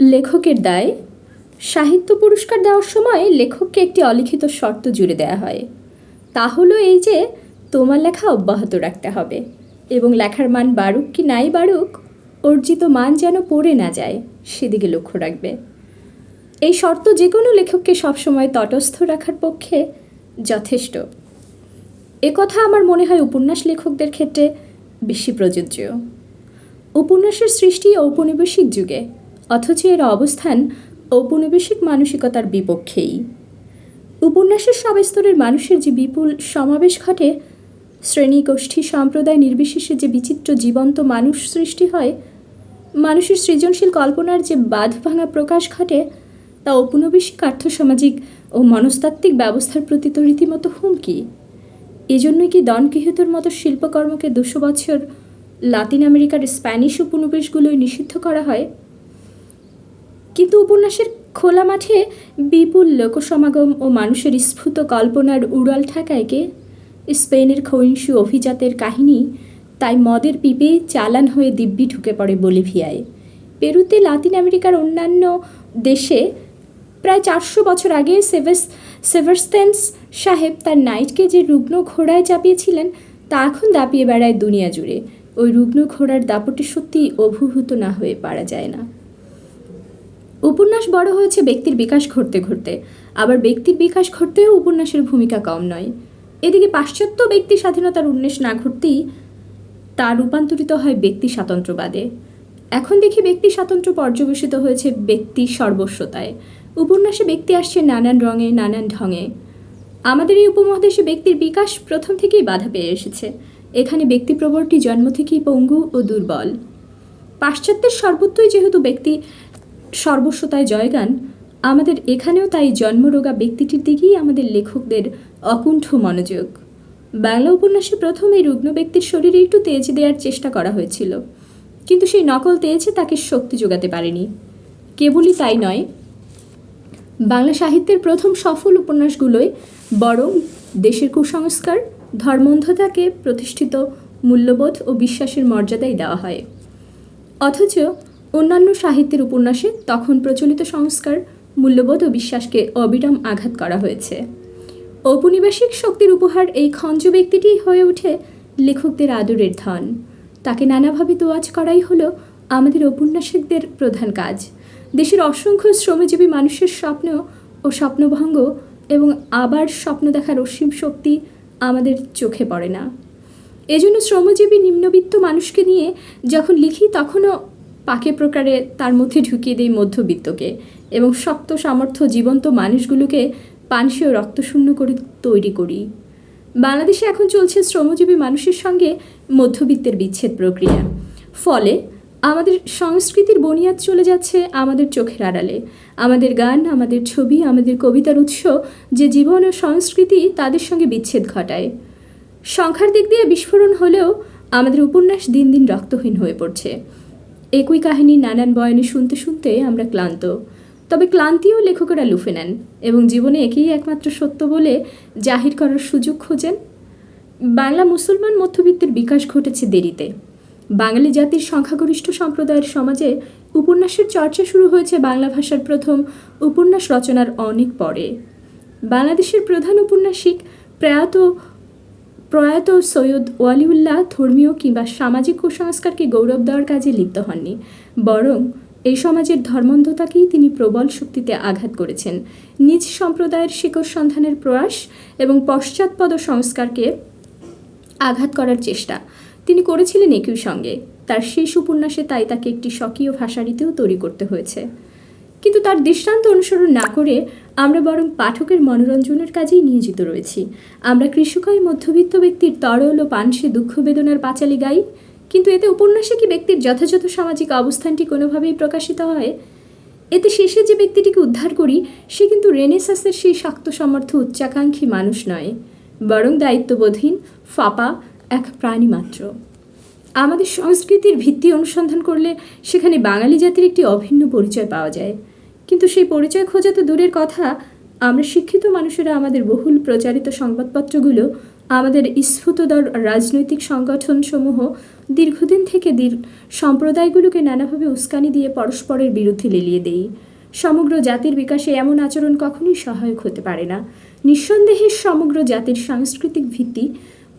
লেখকের দায়। সাহিত্য পুরস্কার দেওয়ার সময় লেখককে একটি অলিখিত শর্ত জুড়ে দেওয়া হয়। তা হলো এই যে, তোমার লেখা অব্যাহত রাখতে হবে এবং লেখার মান বাড়ুক কি নাই বাড়ুক, অর্জিত মান যেন পড়ে না যায়, সেদিকে লক্ষ্য রাখবে। এই শর্ত যে কোনো লেখককে সবসময় তটস্থ রাখার পক্ষে যথেষ্ট। কথা আমার মনে হয় উপন্যাস লেখকদের ক্ষেত্রে বেশি প্রযোজ্য। উপন্যাসের সৃষ্টি ঔপনিবেশিক যুগে অথচ এর অবস্থান ঔপনিবেশিক মানসিকতার বিপক্ষেই। উপন্যাসের সব স্তরের মানুষের যে বিপুল সমাবেশ ঘটে শ্রেণি গোষ্ঠী সম্প্রদায় নির্বিশেষে যে বিচিত্র জীবন্ত মানুষ সৃষ্টি হয়, মানুষের সৃজনশীল কল্পনার যে বাঁধ ভাঙা প্রকাশ ঘটে, তা ঔপনিবেশিক আর্থসামাজিক ও মনস্তাত্ত্বিক ব্যবস্থার প্রতি তো রীতিমতো হুমকি। এজন্য কি দন কিহতের মতো শিল্পকর্মকে দুশো বছর লাতিন আমেরিকার স্প্যানিশ উপনিবেশগুলোয় নিষিদ্ধ করা হয়? কিন্তু উপন্যাসের খোলা মাঠে বিপুল লোকসমাগম ও মানুষের স্ফুত কল্পনার উড়াল ঠেকায়কে স্পেনের ক্ষয়িষ্ণু অভিজাতের কাহিনী, তাই মদের পিপে চালান হয়ে দিব্যি ঢুকে পড়ে বলিভিয়ায়। পেরুতে লাতিন আমেরিকার অন্যান্য দেশে প্রায় চারশো বছর আগে সেভেস সেভারস্টেন্স সাহেব তার নাইটকে যে রুগ্ন ঘোড়ায় চাপিয়েছিলেন, তা এখন দাপিয়ে বেড়ায় দুনিয়া জুড়ে। ওই রুগ্ন ঘোড়ার দাপটে সত্যি অভিভূত না হয়ে পারা যায় না। উপন্যাস বড় হয়েছে ব্যক্তির বিকাশ ঘটতে ঘটতে। আবার ব্যক্তির বিকাশ ঘটতেও উপন্যাসের ভূমিকা কম নয়। এদিকে পাশ্চাত্য ব্যক্তি স্বাধীনতার উন্মেষ না ঘটতেই তা রূপান্তরিত হয় ব্যক্তি স্বাতন্ত্র্যবাদে। এখন দেখি ব্যক্তি স্বাতন্ত্র্য পর্যবেসিত হয়েছে ব্যক্তি সর্বস্বতায়। উপন্যাসে ব্যক্তি আসছে নানান রঙে, নানান ঢঙে। আমাদের এই উপমহাদেশে ব্যক্তির বিকাশ প্রথম থেকেই বাধা পেয়ে এসেছে। এখানে ব্যক্তি প্রবর্তী জন্ম থেকেই পঙ্গু ও দুর্বল। পাশ্চাত্যের সর্বত্রই যেহেতু ব্যক্তি সর্বস্বতায় জয়গান, আমাদের এখানেও তাই জন্মরোগা ব্যক্তিটির দিকেই আমাদের লেখকদের অকুণ্ঠ মনোযোগ। বাংলা উপন্যাসে প্রথম এই রুগ্ন ব্যক্তির শরীরে একটু তেজ দেওয়ার চেষ্টা করা হয়েছিল। কিন্তু সেই নকল তেজে তাকে শক্তি যোগাতে পারেনি। কেবলই তাই নয়, বাংলা সাহিত্যের প্রথম সফল উপন্যাসগুলোয় বরং দেশের কুসংস্কার, ধর্মন্ধতাকে প্রতিষ্ঠিত মূল্যবোধ ও বিশ্বাসের মর্যাদাই দেওয়া হয়। অথচ অন্যান্য সাহিত্যের উপন্যাসে তখন প্রচলিত সংস্কার মূল্যবোধ ও বিশ্বাসকে অবিরাম আঘাত করা হয়েছে। ঔপনিবেশিক শক্তির উপহার এই খঞ্জ ব্যক্তিটি হয়ে ওঠে লেখকদের আদরের ধন। তাকে নানাভাবে তোয়াজ করাই হলো আমাদের ঔপন্যাসিকদের প্রধান কাজ। দেশের অসংখ্য শ্রমজীবী মানুষের স্বপ্ন ও স্বপ্নভঙ্গ এবং আবার স্বপ্ন দেখার অসীম শক্তি আমাদের চোখে পড়ে না। এজন্য শ্রমজীবী নিম্নবিত্ত মানুষকে নিয়ে যখন লিখি তখনও পাকে প্রকারে তার মধ্যে ঢুকিয়ে দেই মধ্যবিত্তকে এবং শক্ত সামর্থ্য জীবন্ত মানুষগুলোকে পানসীয় রক্তশূন্য করে তৈরি করি। বাংলাদেশে এখন চলছে শ্রমজীবী মানুষের সঙ্গে মধ্যবিত্তের বিচ্ছেদ প্রক্রিয়া। ফলে আমাদের সংস্কৃতির বনিয়াদ চলে যাচ্ছে আমাদের চোখের আড়ালে। আমাদের গান, আমাদের ছবি, আমাদের কবিতার উৎস যে জীবন ও সংস্কৃতি তাদের সঙ্গে বিচ্ছেদ ঘটায়। সংখ্যার দিক দিয়ে বিস্ফোরণ হলেও আমাদের উপন্যাস দিন দিন রক্তহীন হয়ে পড়ছে। একই কাহিনী নানান বয়ানে শুনতে শুনতে আমরা ক্লান্ত। তবে ক্লান্তিও লেখকেরা লুফে নেন এবং জীবনে একেই একমাত্র সত্য বলে জাহির করার সুযোগ খোঁজেন। বাংলা মুসলমান মধ্যবিত্তের বিকাশ ঘটেছে দেরিতে। বাঙালি জাতির সংখ্যাগরিষ্ঠ সম্প্রদায়ের সমাজে উপন্যাসের চর্চা শুরু হয়েছে বাংলা ভাষার প্রথম উপন্যাস রচনার অনেক পরে। বাংলাদেশের প্রধান উপন্যাসিক প্রয়াত প্রয়াত সৈয়দ ওয়ালিউল্লাহ ধর্মীয় কিংবা সামাজিক কুসংস্কারকে গৌরব দেওয়ার কাজে লিপ্ত হননি। বরং এই সমাজের ধর্মন্ধতাকেই তিনি প্রবল শক্তিতে আঘাত করেছেন। নিজ সম্প্রদায়ের শিকড় সন্ধানের প্রয়াস এবং পশ্চাৎপদ সংস্কারকে আঘাত করার চেষ্টা তিনি করেছিলেন একই সঙ্গে। তার শেষ উপন্যাসে তাই তাকে একটি স্বকীয় ভাষারিতেও তৈরি করতে হয়েছে। কিন্তু তার দৃষ্টান্ত অনুসরণ না করে আমরা বরং পাঠকের মনোরঞ্জনের কাজেই নিয়োজিত রয়েছি। আমরা কৃষকই মধ্যবিত্ত ব্যক্তির তরল ও পানসে দুঃখ বেদনার পাঁচালি গাই, কিন্তু এতে উপন্যাসে কি ব্যক্তির যথাযথ সামাজিক অবস্থানটি কোনোভাবেই প্রকাশিত হয়? এতে শেষে যে ব্যক্তিটিকে উদ্ধার করি, সে কিন্তু রেনেসাসের সেই শক্ত সমর্থ উচ্চাকাঙ্ক্ষী মানুষ নয়, বরং দায়িত্ববোধহীন, ফাপা এক প্রাণী মাত্র। আমাদের সংস্কৃতির ভিত্তি অনুসন্ধান করলে সেখানে বাঙালি জাতির একটি অভিন্ন পরিচয় পাওয়া যায়। কিন্তু সেই পরিচয় খোঁজা তো দূরের কথা। আমরা শিক্ষিত মানুষেরা আমাদের বহুল প্রচারিত সংবাদপত্রগুলো, আমাদের স্ফুতদর রাজনৈতিক সংগঠনসমূহ দীর্ঘদিন থেকে দীর সম্প্রদায়গুলোকে নানাভাবে উস্কানি দিয়ে পরস্পরের বিরুদ্ধে লেলিয়ে দেই। সমগ্র জাতির বিকাশে এমন আচরণ কখনোই সহায়ক হতে পারে না। নিঃসন্দেহে সমগ্র জাতির সাংস্কৃতিক ভিত্তি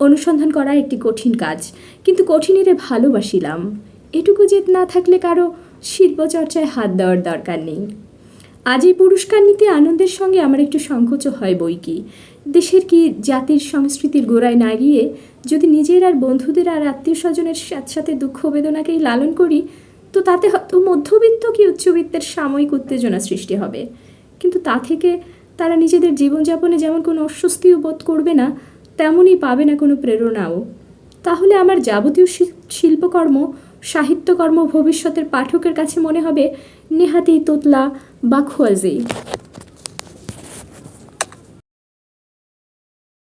অনুসন্ধান করা একটি কঠিন কাজ, কিন্তু কঠিনেরে ভালোবাসিলাম। এটুকু জেদ না থাকলে কারও শিল্পচর্চায় হাত দেওয়ার দরকার নেই। আজ এই পুরস্কার নিতে আনন্দের সঙ্গে আমার একটু সংকোচ হয় বই কি। দেশের কি জাতির সংস্কৃতির গোড়ায় না গিয়ে যদি নিজের আর বন্ধুদের আর আত্মীয় স্বজনের সাথে সাথে দুঃখ বেদনাকেই লালন করি, তো তাতে হয়তো মধ্যবিত্ত কি উচ্চবিত্তের সাময়িক উত্তেজনা সৃষ্টি হবে। কিন্তু তা থেকে তারা নিজেদের জীবনযাপনে যেমন কোনো অস্বস্তিও বোধ করবে না, তেমনই পাবে না কোনো প্রেরণাও। তাহলে আমার যাবতীয় শিল্পকর্ম সাহিত্যকর্ম ভবিষ্যতের পাঠকের কাছে মনে হবে নেহাতি তোতলা বা খোয়াজেই।